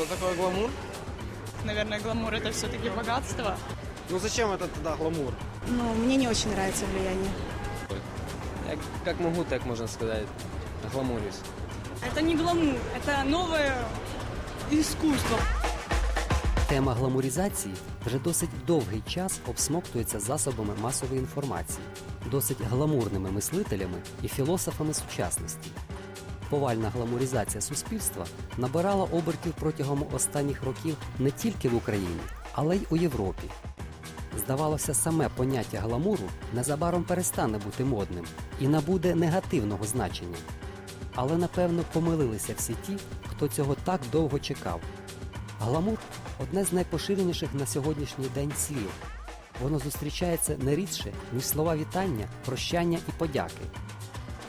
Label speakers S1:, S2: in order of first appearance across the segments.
S1: Господи, гламур! А!
S2: Что такое гламур?
S3: Наверное, гламур это все-таки богатство.
S2: Ну зачем это тогда гламур?
S4: Ну, мне не очень нравится влияние.
S2: Я как могу, так можно сказать, гламурюсь.
S3: Это не гламур, это новое искусство.
S5: Тема гламуризації вже досить довгий час обсмоктується засобами масової інформації, досить гламурними мислителями і філософами сучасності. Повальна гламуризація суспільства набирала обертів протягом останніх років не тільки в Україні, але й у Європі. Здавалося, саме поняття гламуру незабаром перестане бути модним і набуде негативного значення. Але напевно помилилися всі ті, хто цього так довго чекав. Гламур одне з найпоширеніших на сьогоднішній день слів. Воно зустрічається не рідше, ніж слова вітання, прощання і подяки.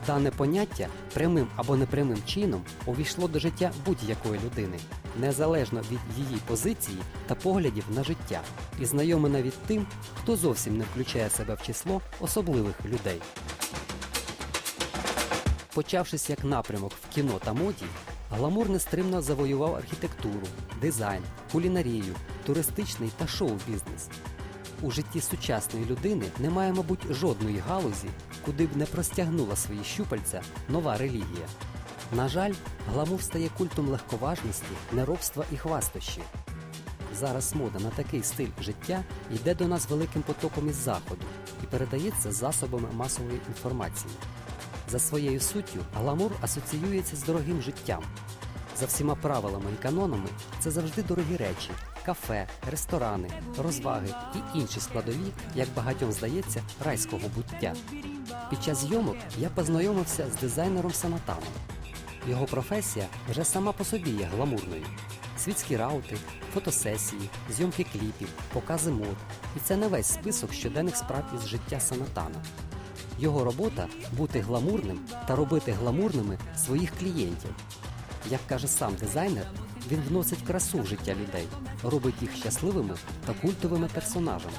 S5: Дане поняття прямим або непрямим чином увійшло до життя будь-якої людини, незалежно від її позиції та поглядів на життя, і знайоме навіть тим, хто зовсім не включає себе в число особливих людей. Почавшись як напрямок в кіно та моді, гламур нестримно завоював архітектуру, дизайн, кулінарію, туристичний та шоу-бізнес. У житті сучасної людини немає, мабуть, жодної галузі, куди б не простягнула свої щупальця нова релігія. На жаль, гламур стає культом легковажності, неробства і хвастощі. Зараз мода на такий стиль життя йде до нас великим потоком із заходу і передається засобами масової інформації. За своєю суттю гламур асоціюється з дорогим життям. За всіма правилами і канонами це завжди дорогі речі, кафе, ресторани, розваги і інші складові, як багатьом здається, райського буття. Під час зйомок я познайомився з дизайнером Санатаном. Його професія вже сама по собі є гламурною. Світські раути, фотосесії, зйомки кліпів, покази мод. І це не весь список щоденних справ із життя Санатана. Його робота бути гламурним та робити гламурними своїх клієнтів. Як каже сам дизайнер, він вносить красу в життя людей, робить їх щасливими та культовими персонажами.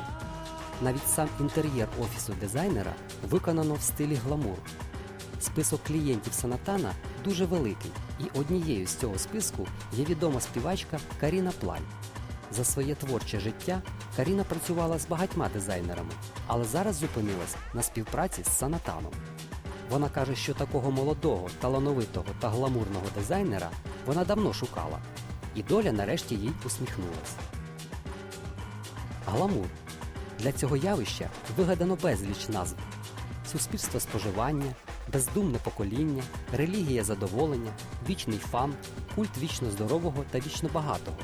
S5: Навіть сам інтер'єр офісу дизайнера виконано в стилі гламур. Список клієнтів Санатана дуже великий, і однією з цього списку є відома співачка Каріна Плань. За своє творче життя Каріна працювала з багатьма дизайнерами, але зараз зупинилась на співпраці з Санатаном. Вона каже, що такого молодого, талановитого та гламурного дизайнера вона давно шукала, і доля нарешті їй усміхнулась. Гламур для цього явища вигадано безліч назв: суспільство споживання, бездумне покоління, релігія задоволення, вічний фан, культ вічно здорового та вічно багатого.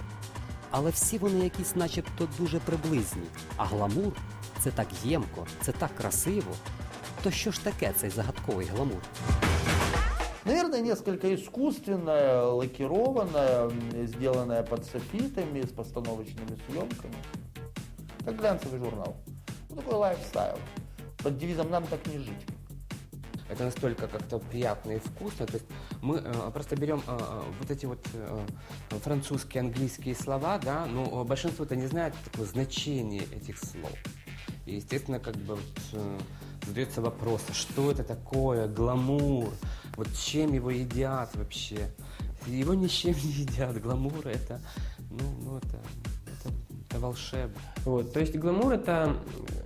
S5: Але всі вони якісь начебто дуже приблизні, а гламур це так ємко, це так красиво. То що ж таке цей загадковий гламур?
S6: Наверное, несколько искусственная, лакированная, сделанная под софитами, с постановочными съемками. Как глянцевый журнал. Ну, такой лайфстайл. Под девизом «Нам так не жить».
S7: Это настолько как-то приятно и вкусно. То есть мы э, просто берем э, э, вот эти вот э, французские, английские слова, да, но э, большинство это не знает такое значение этих слов. И, естественно, как бы вот, э, задается вопрос, а что это такое, гламур, вот чем его едят вообще? Его ни чем не едят, гламур это, ну, ну это, это, это волшебно.
S8: Вот, то есть гламур это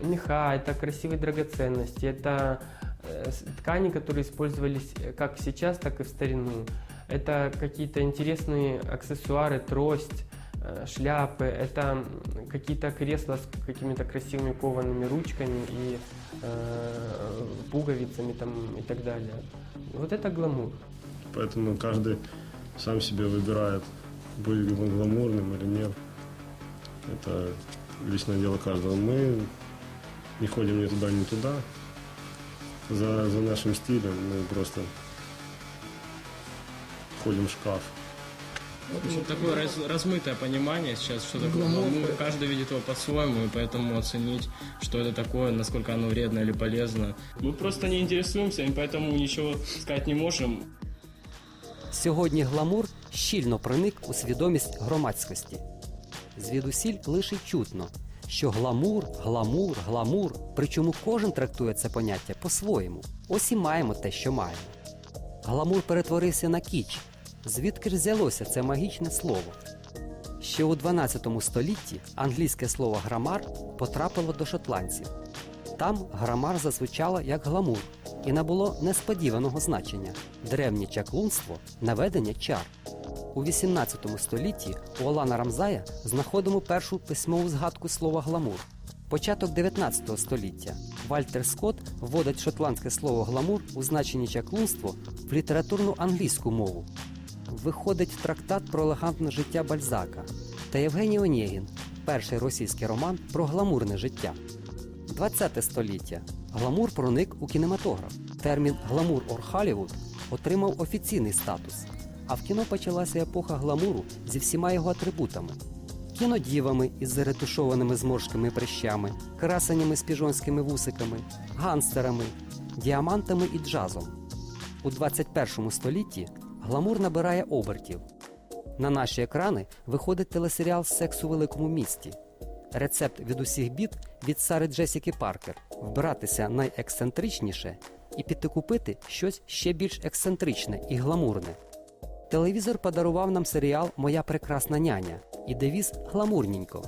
S8: меха, это красивые драгоценности, это э, ткани, которые использовались э, как сейчас, так и в старину. Это какие-то интересные аксессуары, трость, э, шляпы, это какие-то кресла с какими-то красивыми коваными ручками и э, пуговицами там и так далее. Вот это гламур.
S9: Поэтому каждый сам себе выбирает, будет ли он гламурным или нет. Это личное дело каждого. Мы не ходим ни туда, ни туда. За, за нашим стилем мы просто ходим в шкаф.
S10: В общем, такое раз- размытое понимание сейчас, что такое гламур. Каждый видит его по-своему, и поэтому оценить, что это такое, насколько оно вредно или полезно. Мы просто не интересуемся, и поэтому ничего сказать не можем.
S5: Сьогодні гламур щільно проник у свідомість громадськості. Звідусіль лише й чутно, що гламур, гламур, гламур, причому кожен трактує це поняття по-своєму. Ось і маємо те, що маємо. Гламур перетворився на кіч, Звідки ж взялося це магічне слово? Ще у 12 столітті англійське слово грамар потрапило до шотландців. Там грамар зазвучало як гламур і набуло несподіваного значення древнє чаклунство, наведення чар. У 18 столітті у Олана Рамзая знаходимо першу письмову згадку слова гламур. Початок 19 століття Вальтер Скотт вводить шотландське слово гламур у значенні чаклунство в літературну англійську мову. Виходить трактат про елегантне життя Бальзака та Євгеній Онєгін перший російський роман про гламурне життя. 20 століття гламур проник у кінематограф. Термін гламур ор Халівуд отримав офіційний статус. А в кіно почалася епоха гламуру зі всіма його атрибутами: кінодівами із заретушованими зморшками і прищами, красенями з піжонськими вусиками, ганстерами, діамантами і джазом. У 21 столітті гламур набирає обертів. На наші екрани виходить телесеріал Секс у великому місті. Рецепт від усіх бід від Сари Джесіки Паркер вбиратися найексцентричніше і піти купити щось ще більш ексцентричне і гламурне. Телевізор подарував нам серіал Моя прекрасна няня і девіз гламурненько.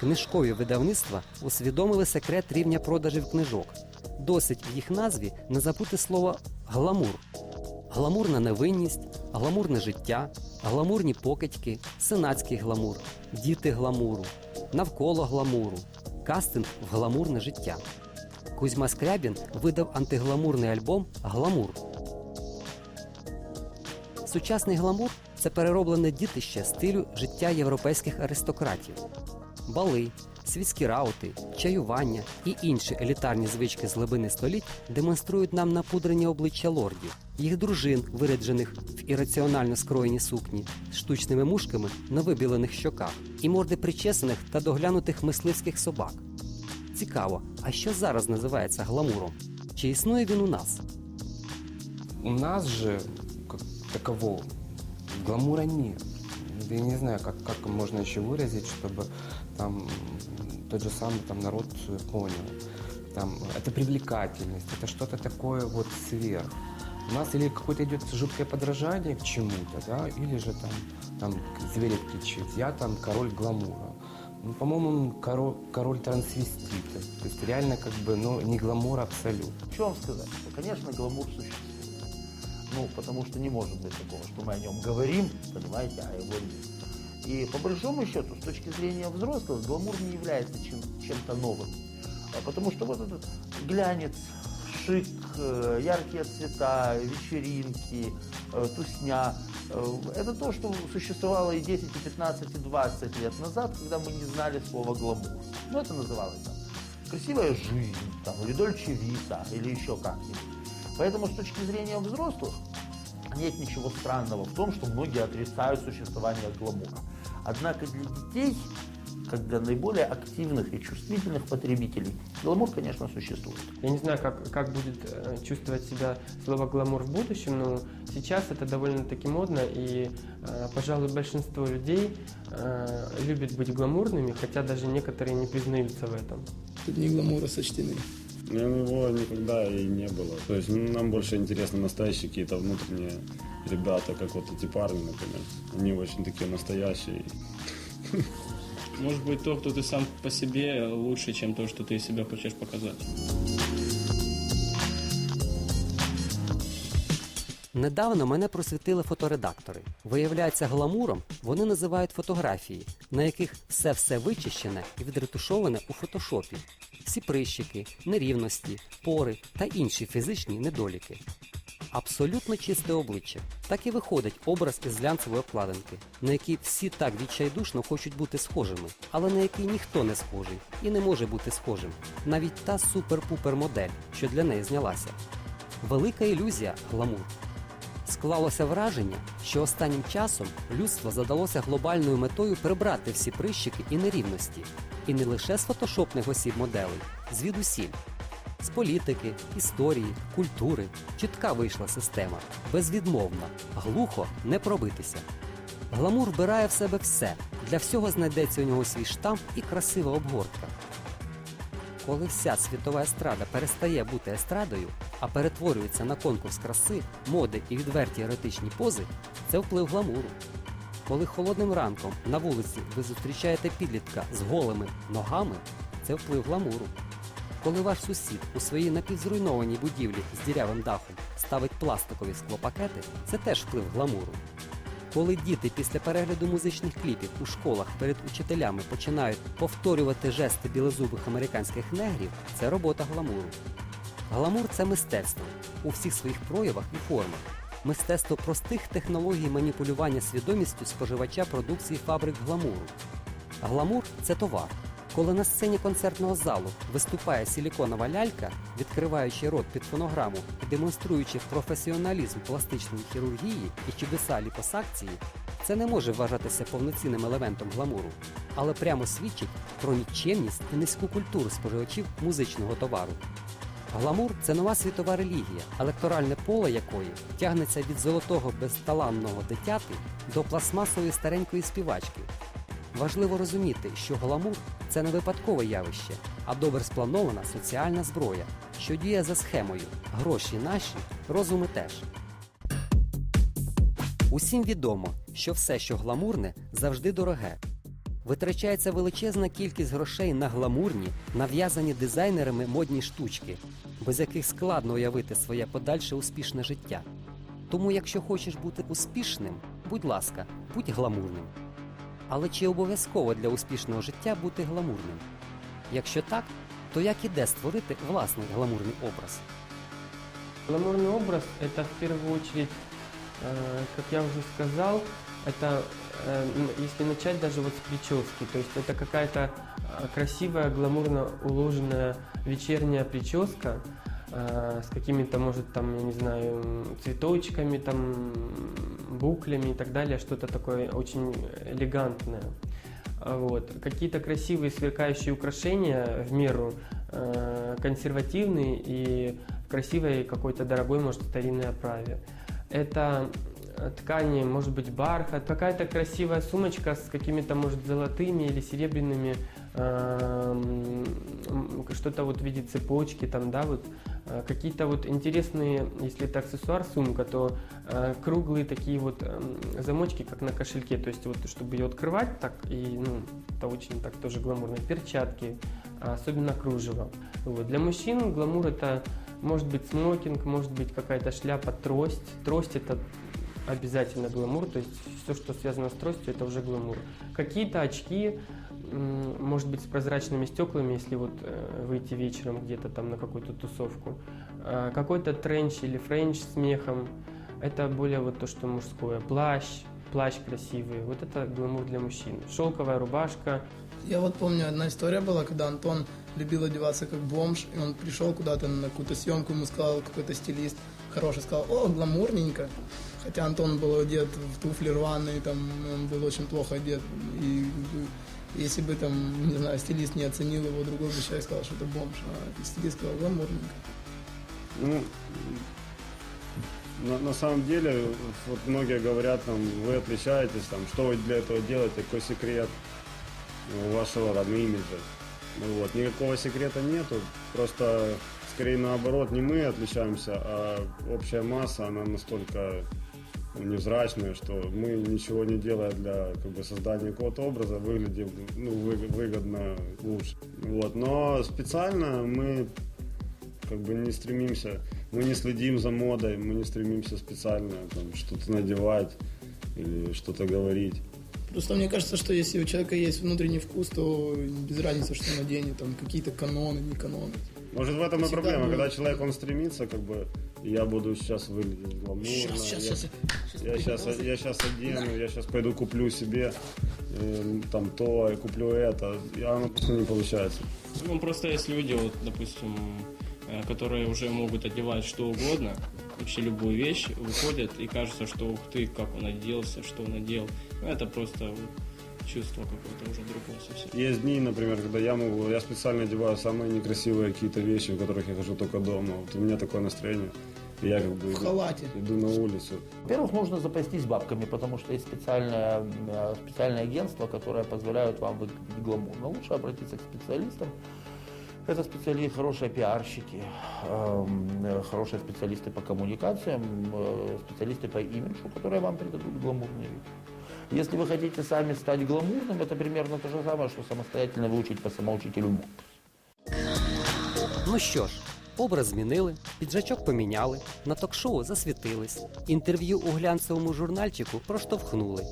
S5: Книжкові видавництва усвідомили секрет рівня продажів книжок. Досить в їх назві не забути слово гламур. Гламурна невинність, гламурне життя, гламурні покидьки, сенатський гламур, діти гламуру, навколо гламуру, кастинг в гламурне життя. Кузьма Скрябін видав антигламурний альбом Гламур. Сучасний гламур це перероблене дітище стилю життя європейських аристократів. Бали, світські раути, чаювання і інші елітарні звички з глибини століть демонструють нам напудрені обличчя лордів, їх дружин, виряджених в ірраціонально скроєні сукні, з штучними мушками на вибілених щоках, і морди причесаних та доглянутих мисливських собак. Цікаво, а що зараз називається гламуром? Чи існує він у нас?
S7: У нас же, как гламура нет. Я не знаю, как, как можно еще выразить, чтобы там тот же самый там народ понял. Там, это привлекательность, это что-то такое вот сверх. У нас или какое-то идет жуткое подражание к чему-то, да, или же там, там зверь кричит, я там король гламура. Ну, по-моему, он король, король трансвестита. То есть реально как бы, ну, не гламур абсолютно.
S6: Что вам сказать? Конечно, гламур существует. Ну, потому что не может быть такого, что мы о нем говорим, понимаете, а его нет. И по большому счету, с точки зрения взрослых, гламур не является чем, чем-то новым. А Потому что вот этот глянец, шик, э, яркие цвета, вечеринки, э, тусня, э, это то, что существовало и 10, и 15, и 20 лет назад, когда мы не знали слова гламур. Ну, это называлось там красивая жизнь, там, или дольче вита, или еще как-нибудь. Поэтому с точки зрения взрослых нет ничего странного в том, что многие отрицают существование гламура. Однако для детей, как для наиболее активных и чувствительных потребителей, гламур, конечно, существует.
S8: Я не знаю, как, как будет э, чувствовать себя слово гламур в будущем, но сейчас это довольно-таки модно, и, э, пожалуй, большинство людей э, любит быть гламурными, хотя даже некоторые не признаются в этом.
S1: Тут не гламура сочтены.
S9: У него никогда и не было. То есть ну, нам больше интересны настоящие какие-то внутренние ребята, как вот эти парни, например. Они очень такие настоящие.
S10: Может быть, то, кто ты сам по себе, лучше, чем то, что ты из себя хочешь показать.
S5: Недавно мене просвітили фоторедактори. Виявляється, гламуром вони називають фотографії, на яких все все вичищене і відретушоване у фотошопі. Всі прищики, нерівності, пори та інші фізичні недоліки. Абсолютно чисте обличчя. Так і виходить образ із глянцевої обкладинки, на який всі так відчайдушно хочуть бути схожими, але на який ніхто не схожий і не може бути схожим. Навіть та супер-пупер модель, що для неї знялася. Велика ілюзія гламур. Склалося враження, що останнім часом людство задалося глобальною метою прибрати всі прищики і нерівності. І не лише з фотошопних осіб моделей, звідусіль. З політики, історії, культури чітка вийшла система, безвідмовна, глухо не пробитися. Гламур вбирає в себе все, для всього знайдеться у нього свій штамп і красива обгортка. Коли вся світова естрада перестає бути естрадою, а перетворюється на конкурс краси, моди і відверті еротичні пози, це вплив гламуру. Коли холодним ранком на вулиці ви зустрічаєте підлітка з голими ногами, це вплив гламуру. Коли ваш сусід у своїй напівзруйнованій будівлі з дірявим дахом ставить пластикові склопакети, це теж вплив гламуру. Коли діти після перегляду музичних кліпів у школах перед учителями починають повторювати жести білозубих американських негрів, це робота гламуру. Гламур це мистецтво у всіх своїх проявах і формах. Мистецтво простих технологій маніпулювання свідомістю споживача продукції фабрик гламуру. Гламур це товар. Коли на сцені концертного залу виступає силіконова лялька, відкриваючи рот під фонограму і демонструючи професіоналізм пластичної хірургії і чудеса ліпосакції, це не може вважатися повноцінним елементом гламуру, але прямо свідчить про нікчемність і низьку культуру споживачів музичного товару. Гламур це нова світова релігія, електоральне поле якої тягнеться від золотого безталанного дитяти до пластмасової старенької співачки. Важливо розуміти, що гламур це не випадкове явище, а добре спланована соціальна зброя, що діє за схемою гроші наші, розуми теж. Усім відомо, що все, що гламурне, завжди дороге. Витрачається величезна кількість грошей на гламурні, нав'язані дизайнерами модні штучки, без яких складно уявити своє подальше успішне життя. Тому, якщо хочеш бути успішним, будь ласка, будь гламурним. Але чи обов'язково для успішного життя бути гламурним? Якщо так, то як іде створити власний гламурний образ?
S8: Гламурный образ – это в первую очередь, э, как я уже сказал, это э, м, если начать даже вот с прически, то есть это какая-то э, красивая, гламурно уложенная вечерняя прическа э, с какими-то, может, там, я не знаю, м, цветочками, там, м, буклями и так далее, что-то такое очень элегантное. Вот. Какие-то красивые сверкающие украшения в меру э, консервативные и в красивой какой-то дорогой, может, старинной оправе. Это э, ткани, может быть, бархат, какая-то красивая сумочка с какими-то, может, золотыми или серебряными, м, что-то вот в виде цепочки, там, да, вот, э, какие-то вот интересные, если это аксессуар, сумка, то э, круглые такие вот эм, замочки, как на кошельке, то есть вот, чтобы ее открывать так, и, ну, это очень так тоже гламурно, перчатки, а особенно кружево. Вот. Для мужчин гламур это может быть смокинг, может быть какая-то шляпа, трость. Трость это обязательно гламур, то есть все, что связано с тростью, это уже гламур. Какие-то очки, может быть, с прозрачными стеклами, если вот э, выйти вечером где-то там на какую-то тусовку. А, Какой-то тренч или френч с мехом, это более вот то, что мужское. Плащ, плащ красивый, вот это гламур для мужчин. Шелковая рубашка,
S1: Я вот помню, одна история была, когда Антон любил одеваться как бомж, и он пришел куда-то на какую-то съемку, ему сказал какой-то стилист хороший, сказал, о, гламурненько. Хотя Антон был одет в туфли рваные, там, он был очень плохо одет, и если бы там, не знаю, стилист не оценил его, другой бы человек сказал, что это бомж, а стилист сказал, гламурненько.
S9: Ну, на, на самом деле, вот многие говорят, там, вы отличаетесь, там, что вы для этого делаете, какой секрет вашего там, имиджа. Ну, вот, никакого секрета нету, просто скорее наоборот, не мы отличаемся, а общая масса, она настолько невзрачная, что мы ничего не делая для как бы, создания какого-то образа, выглядим ну, вы- выгодно лучше. Вот. Но специально мы как бы не стремимся, мы не следим за модой, мы не стремимся специально там, что-то надевать или что-то говорить.
S1: Просто мне кажется, что если у человека есть внутренний вкус, то без разницы, что он наденет, там какие-то каноны, не каноны.
S9: Может в этом и
S1: Всегда
S9: проблема,
S1: будет.
S9: когда человек он стремится, как бы я буду сейчас выглядеть гламурно,
S1: Сейчас, сейчас,
S9: я,
S1: сейчас.
S9: я сейчас, я сейчас одену, я сейчас пойду куплю себе э, там то, и куплю это, и оно просто не получается.
S10: Ну, просто есть люди, вот, допустим, э, которые уже могут одевать что угодно, вообще любую вещь, выходят и кажется, что ух ты, как он оделся, что он одел. Ну, это просто чувство какое-то уже другое совсем.
S9: Есть дни, например, когда я могу, я специально одеваю самые некрасивые какие-то вещи, в которых я хожу только дома. Вот у меня такое настроение. Я как бы
S1: В
S9: иду,
S1: халате.
S9: иду на улицу.
S6: Во-первых, нужно запастись бабками, потому что есть специальное, э, специальное агентство, которое позволяет вам выглядеть гламурно. Лучше обратиться к специалистам, Это специалисты, хорошие пиарщики, эм, хорошие специалисты по коммуникациям, э, специалисты по имиджу, которые вам придадут гламурный вид. Если вы хотите сами стать гламурным, это примерно то же самое, что самостоятельно выучить по самоучителю МОК.
S5: Ну що ж, образ змінили, піджачок поміняли, на ток-шоу засвітились, інтерв'ю у глянцевому журнальчику проштовхнули.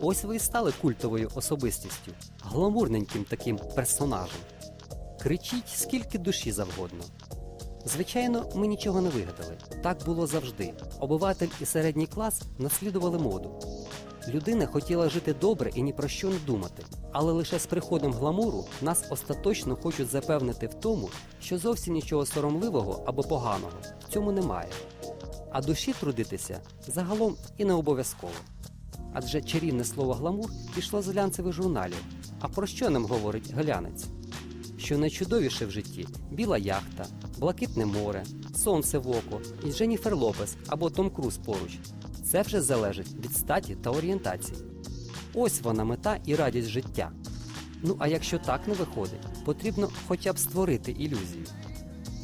S5: Ось ви і стали культовою особистістю, гламурненьким таким персонажем. Кричіть скільки душі завгодно. Звичайно, ми нічого не вигадали. Так було завжди. Обиватель і середній клас наслідували моду. Людина хотіла жити добре і ні про що не думати. Але лише з приходом гламуру нас остаточно хочуть запевнити в тому, що зовсім нічого соромливого або поганого в цьому немає. А душі трудитися загалом і не обов'язково. Адже чарівне слово гламур пішло з глянцевих журналів. А про що нам говорить глянець? Що найчудовіше в житті біла яхта, блакитне море, сонце в око і Дженніфер Лопес або Том Круз поруч. Це вже залежить від статі та орієнтації. Ось вона мета і радість життя. Ну а якщо так не виходить, потрібно хоча б створити ілюзію.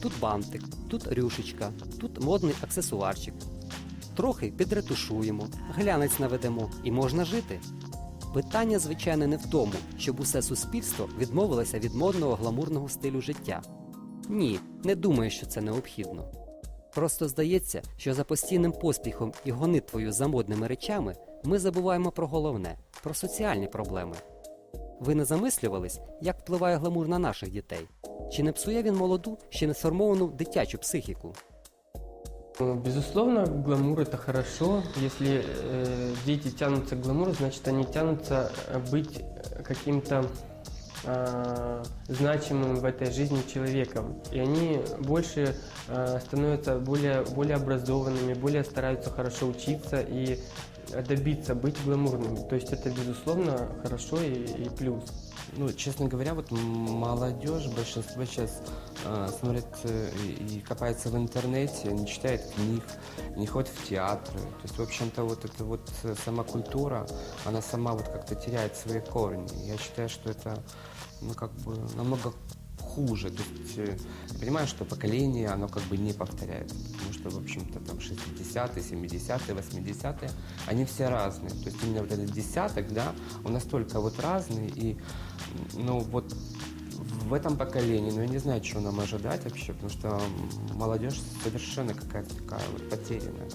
S5: Тут бантик, тут рюшечка, тут модний аксесуарчик. Трохи підретушуємо, глянець наведемо і можна жити. Питання, звичайно, не в тому, щоб усе суспільство відмовилося від модного гламурного стилю життя. Ні, не думаю, що це необхідно. Просто здається, що за постійним поспіхом і гонитвою за модними речами ми забуваємо про головне про соціальні проблеми. Ви не замислювались, як впливає гламур на наших дітей? Чи не псує він молоду, ще не сформовану дитячу психіку?
S8: Ну, Безусловно, гламур это хорошо. Если э, дети тянутся к гламуру, значит они тянутся э, быть э, каким-то э, значимым в этой жизни человеком. И они больше э, становятся более, более образованными, более стараются хорошо учиться и добиться быть гламурными. То есть это, безусловно, хорошо и, и плюс.
S7: Ну, честно говоря, вот м- молодежь, большинство сейчас э, смотрит э, и, и копается в интернете, не читает книг, не ходит в театры. То есть, в общем-то, вот эта вот э, сама культура, она сама вот как-то теряет свои корни. Я считаю, что это, ну, как бы намного хуже. То есть, э, я понимаю, что поколение, оно как бы не повторяется. Потому что, в общем-то, там 60-е, 70-е, 80-е, они все разные. То есть, именно вот этот десяток, да, он настолько вот разный. И, ну, вот в этом поколении, ну, я не знаю, чего нам ожидать вообще, потому что молодежь совершенно какая-то такая вот потерянная.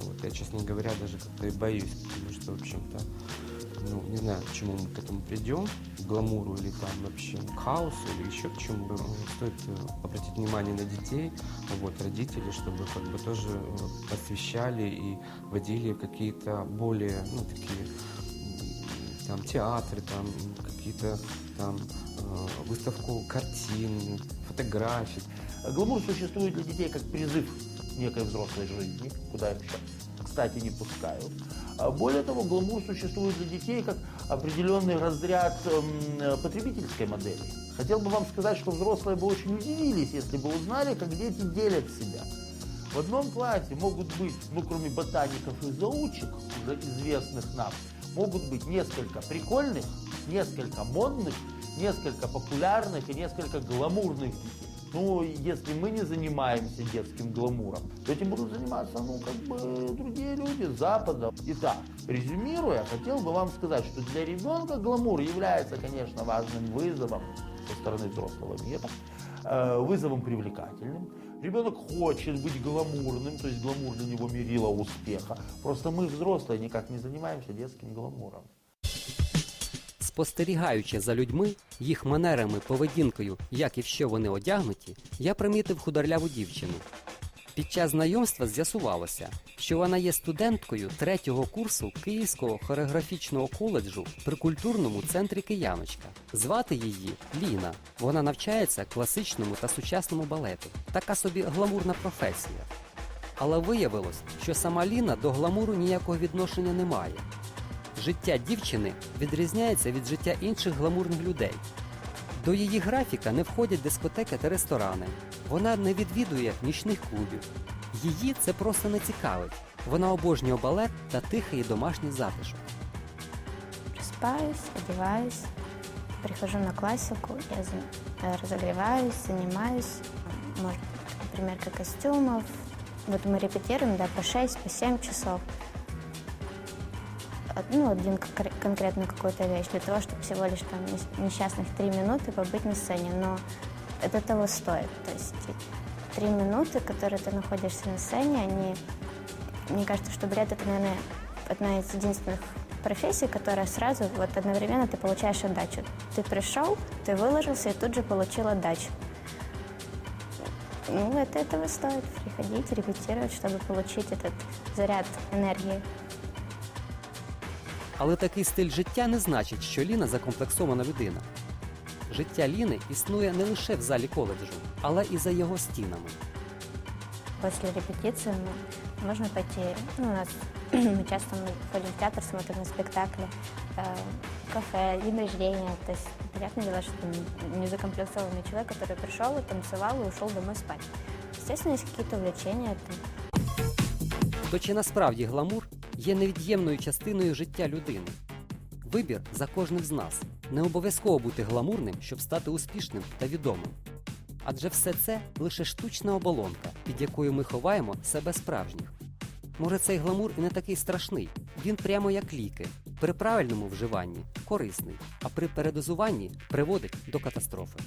S7: Вот, я, честно говоря, даже как-то и боюсь, потому что, в общем-то, ну, не знаю, к чему мы к этому придем, к гламуру или там вообще к хаосу или еще к чему. Ну, Стоит э, обратить внимание на детей, вот, родителей, чтобы как бы тоже посвящали и водили какие-то более, ну, такие, там, театры, там, какие-то там э, выставку картин, фотографий.
S6: Гламур существует для детей как призыв некой взрослой жизни, куда сейчас, кстати, не пускают. А Более того, гламур существует для детей как определенный разряд эм, потребительской модели. Хотел бы вам сказать, что взрослые бы очень удивились, если бы узнали, как дети делят себя. В одном классе могут быть, ну кроме ботаников и заучек, уже известных нам, могут быть несколько прикольных, несколько модных, несколько популярных и несколько гламурных детей. Ну, если мы не занимаемся детским гламуром, то этим будут заниматься, ну, как бы, другие люди с Запада. Итак, резюмируя, хотел бы вам сказать, что для ребенка гламур является, конечно, важным вызовом со стороны взрослого мира, э, вызовом привлекательным. Ребенок хочет быть гламурным, то есть гламур для него мерило успеха. Просто мы, взрослые, никак не занимаемся детским гламуром.
S5: Спостерігаючи за людьми, їх манерами, поведінкою, як і в що вони одягнуті, я примітив худорляву дівчину. Під час знайомства з'ясувалося, що вона є студенткою третього курсу Київського хореографічного коледжу при культурному центрі Кияночка. Звати її Ліна. Вона навчається класичному та сучасному балету. Така собі гламурна професія. Але виявилось, що сама Ліна до гламуру ніякого відношення не має Життя дівчини відрізняється від життя інших гламурних людей. До її графіка не входять дискотеки та ресторани. Вона не відвідує нічних клубів. Її це просто не цікавить. Вона обожнює балет та тихий домашній затишок.
S11: Просыпаюсь, одеваюсь, прихожу на классику, я за- э, разогреваюсь, занимаюсь, может, примерка костюмов. Вот мы репетируем, да, по 6, по 7 часов. Од- Ну, один конкре- конкретно какую-то вещь, для того, чтобы всего лишь там нес- несчастных три минуты побыть на сцене. Но это того стоит. То есть и три минуты, которые ты находишься на сцене, они, мне кажется, что балет это, наверное, одна из единственных профессий, которая сразу, вот одновременно ты получаешь отдачу. Ты пришел, ты выложился и тут же получил отдачу. Ну, это этого стоит, приходить, репетировать, чтобы получить этот заряд энергии.
S5: Але такий стиль життя не значить, що Ліна закомплексована людина. Життя Ліни існує не лише в залі коледжу, але і за його стінами.
S11: После репетиции мы- можно пойти, ну, у нас мы часто мы ходим в театр, смотрим на спектакли, э, кафе, день рождения. То есть, понятное дело, что н- не закомплексованный человек, который пришел и танцевал и ушел домой спать. Естественно, есть какие-то увлечения, там,
S5: То чи насправді гламур є невід'ємною частиною життя людини? Вибір за кожним з нас. Не обов'язково бути гламурним, щоб стати успішним та відомим. Адже все це лише штучна оболонка, під якою ми ховаємо себе справжніх. Може, цей гламур і не такий страшний. Він прямо як ліки. При правильному вживанні корисний, а при передозуванні приводить до катастрофи.